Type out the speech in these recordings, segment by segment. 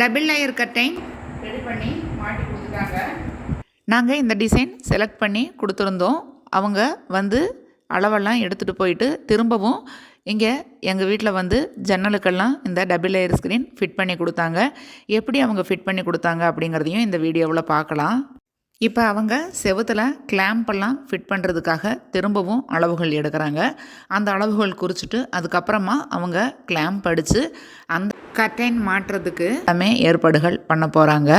Double layer curtain ready பண்ணி மாட்டி கொடுத்துட்டாங்க. நாங்கள் இந்த டிசைன் செலக்ட் பண்ணி கொடுத்துருந்தோம். அவங்க வந்து அளவெல்லாம் எடுத்துகிட்டு போயிட்டு திரும்பவும் இங்கே எங்கள் வீட்டில் வந்து ஜன்னலுக்கெல்லாம் இந்த டபுள் லேயர் ஸ்க்ரீன் ஃபிட் பண்ணி கொடுத்தாங்க. எப்படி அவங்க ஃபிட் பண்ணி கொடுத்தாங்க அப்படிங்கிறதையும் இந்த வீடியோவில் பார்க்கலாம். இப்போ அவங்க செவத்தில் கிளாம்பெல்லாம் ஃபிட் பண்ணுறதுக்காக திரும்பவும் அளவுகள் எடுக்கிறாங்க. அந்த அளவுகள் குறிச்சிட்டு அதுக்கப்புறமா அவங்க கிளாம்ப் அடித்து அந்த கர்டைன் மாற்றுறதுக்கு எல்லாமே ஏற்பாடுகள் பண்ண போகிறாங்க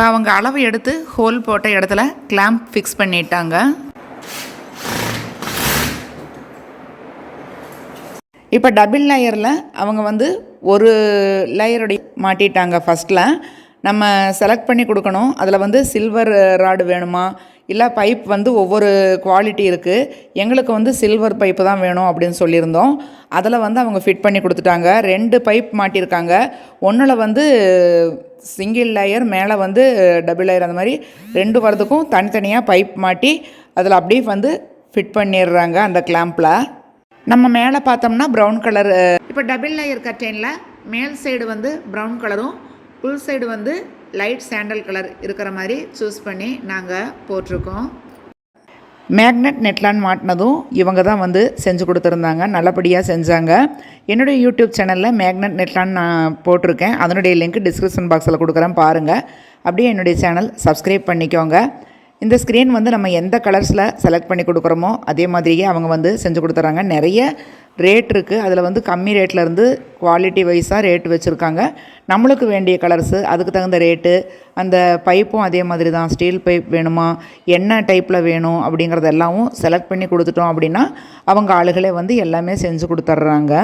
இப்போ அவங்க அளவு எடுத்து ஹோல் போட்ட இடத்துல கிளாம்ப் ஃபிக்ஸ் பண்ணிட்டாங்க. இப்போ டபுள் லேயரில் அவங்க வந்து ஒரு லேயருடைய மாட்டிட்டாங்க ஃபஸ்ட்டில் நம்ம செலக்ட் பண்ணி கொடுக்கணும். அதில் வந்து சில்வர் ராடு வேணுமா? இல்லை பைப் வந்து ஒவ்வொரு குவாலிட்டி இருக்குது எங்களுக்கு வந்து சில்வர் பைப்பு தான் வேணும் அப்படின்னு சொல்லியிருந்தோம். அதில் வந்து அவங்க ஃபிட் பண்ணி கொடுத்துட்டாங்க. ரெண்டு பைப் மாட்டியிருக்காங்க ஒன்றில் வந்து சிங்கிள் லேயர் மேலே வந்து டபுள் லேயர் அந்த மாதிரி ரெண்டு வரதுக்கும் தனித்தனியாக பைப் மாட்டி அதில் அப்படியே வந்து ஃபிட் பண்ணிடுறாங்க அந்த கிளாம்பில் நம்ம மேலே பார்த்தோம்னா ப்ரௌன் கலர் இப்போ டபுள் லேயர் கர்டைனில் மேல் சைடு வந்து ப்ரௌன் கலரும் உள் சைடு வந்து லைட் சாண்டல் கலர் இருக்கிற மாதிரி சூஸ் பண்ணி நாங்கள் போட்டிருக்கோம். மேக்னெட் நெட்லான் மாட்டினதும் இவங்க தான் வந்து செஞ்சு கொடுத்துருந்தாங்க நல்லபடியாக செஞ்சாங்க. என்னுடைய யூடியூப் சேனலில் மேக்னெட் நெட்லான் நான் போட்டிருக்கேன். அதனுடைய லிங்க் டிஸ்கிரிப்ஷன் பாக்ஸில் கொடுக்குறேன் பாருங்கள் அப்படியே என்னுடைய சேனல் சப்ஸ்கிரைப் பண்ணிக்கோங்க. இந்த ஸ்க்ரீன் வந்து நம்ம எந்த கலர்ஸில் செலக்ட் பண்ணி கொடுக்குறோமோ அதே மாதிரியே அவங்க வந்து செஞ்சு கொடுத்துறாங்க. நிறைய ரேட் இருக்குது அதில் வந்து கம்மி ரேட்டில் இருந்து குவாலிட்டி வைஸாக ரேட் வச்சுருக்காங்க. நம்மளுக்கு வேண்டிய கலர்ஸு அதுக்கு தகுந்த ரேட்டு அந்த பைப்பும் அதே மாதிரி தான். ஸ்டீல் பைப் வேணுமா? என்ன டைப்பில் வேணும்? அப்படிங்கிறதெல்லாமும் செலக்ட் பண்ணி கொடுத்துட்டோம் அப்படின்னா அவங்க ஆளுகளே வந்து எல்லாமே செஞ்சு கொடுத்துட்றாங்க.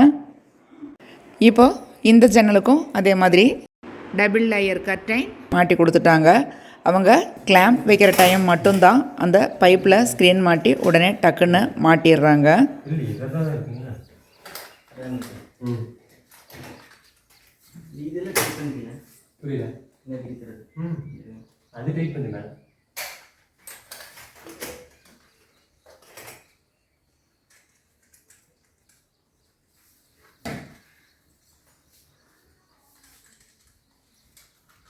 இப்போ இந்த ஜன்னலுக்கும் அதே மாதிரி டபுள் லேயர் கர்டைன் மாட்டி கொடுத்துட்டாங்க. அவங்க கிளாம்ப் வைக்கிற டைம் மட்டும்தான் அந்த பைப்பில் ஸ்க்ரீன் மாட்டி உடனே டக்குன்னு மாட்டிடுறாங்க. இதெல்லாம் டைப் என்ன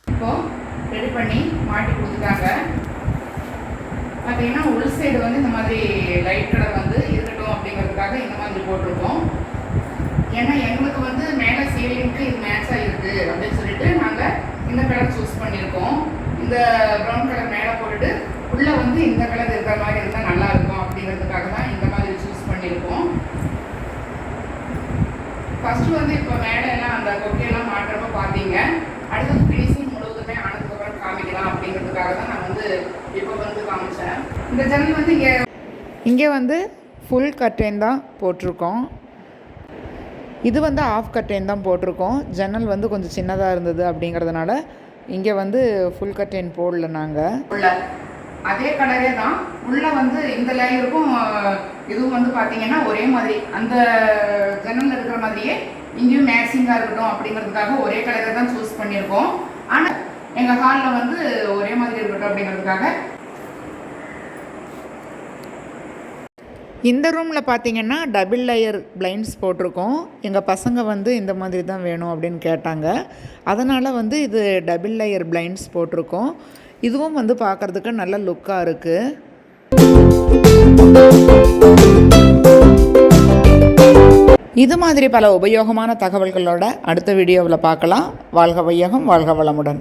இப்போ ரெடி பண்ணி மாட்டி கொடுத்துட்டாங்க. பார்த்தீங்கன்னா உள் சைடு வந்து இந்த மாதிரி லைட் கலர் வந்து இருக்கட்டும் அப்படிங்கிறதுக்காக இந்த மாதிரி போட்டிருக்கோம் ஏன்னா எங்களுக்கு வந்து மேலே சீலிங்க்கு இது மேட்சாக இருக்குது அப்படின்னு சொல்லிட்டு நாங்கள் இந்த கலர் சூஸ் பண்ணியிருக்கோம். இந்த ப்ரௌன் கலர் மேலே போட்டுட்டு உள்ளே வந்து இந்த கலர் இருக்கிற மாதிரி இருந்தால் நல்லா இருக்கும் அப்படிங்கிறதுக்காக தான் இந்த மாதிரி சூஸ் பண்ணியிருக்கோம். ஃபஸ்ட்டு வந்து இப்போ மேலே எல்லாம் அந்த கொக்கையெல்லாம் மாட்டுறப்ப பார்த்தீங்க. அடுத்தது ஃபினிஷிங் முழுவதுமே ஆனதுக்கப்புறம் காமிக்கலாம் அப்படிங்கிறதுக்காக தான் நான் வந்து இப்போ வந்து காமிச்சேன். இந்த ஜன்னல் வந்து இங்கே இங்கே வந்து ஃபுல் கர்டைன் தான் போட்டிருக்கோம். இது வந்து ஆஃப் கட்டைன் தான் போட்டிருக்கோம். ஜன்னல் வந்து கொஞ்சம் சின்னதாக இருந்தது அப்படிங்கிறதுனால இங்கே வந்து ஃபுல் கட்டைன் போடல நாங்கள் உள்ள அதே கலரே தான். உள்ளே வந்து இந்த லேயருக்கும் இதுவும் வந்து பார்த்தீங்கன்னா ஒரே மாதிரி. அந்த ஜன்னல் இருக்கிற மாதிரியே இங்கேயும் மேட்சிங்காக இருக்கட்டும் அப்படிங்கிறதுக்காக ஒரே கலரை தான் சூஸ் பண்ணியிருக்கோம். ஆனால் எங்கள் ஹாலில் வந்து ஒரே மாதிரி இருக்கட்டும் அப்படிங்கிறதுக்காக இந்த ரூமில் பார்த்தீங்கன்னா டபுள் லேயர் பிளைண்ட்ஸ் போட்டிருக்கோம். எங்கள் பசங்க வந்து இந்த மாதிரி தான் வேணும் அப்படின்னு கேட்டாங்க. அதனால் வந்து இது டபுள் லேயர் பிளைண்ட்ஸ் போட்டிருக்கோம். இதுவும் வந்து பார்க்குறதுக்கு நல்ல லுக்காக இருக்குது இது மாதிரி பல உபயோகமான தகவல்களோட அடுத்த வீடியோவில் பார்க்கலாம் வாழ்க வையகம் வாழ்க வளமுடன்.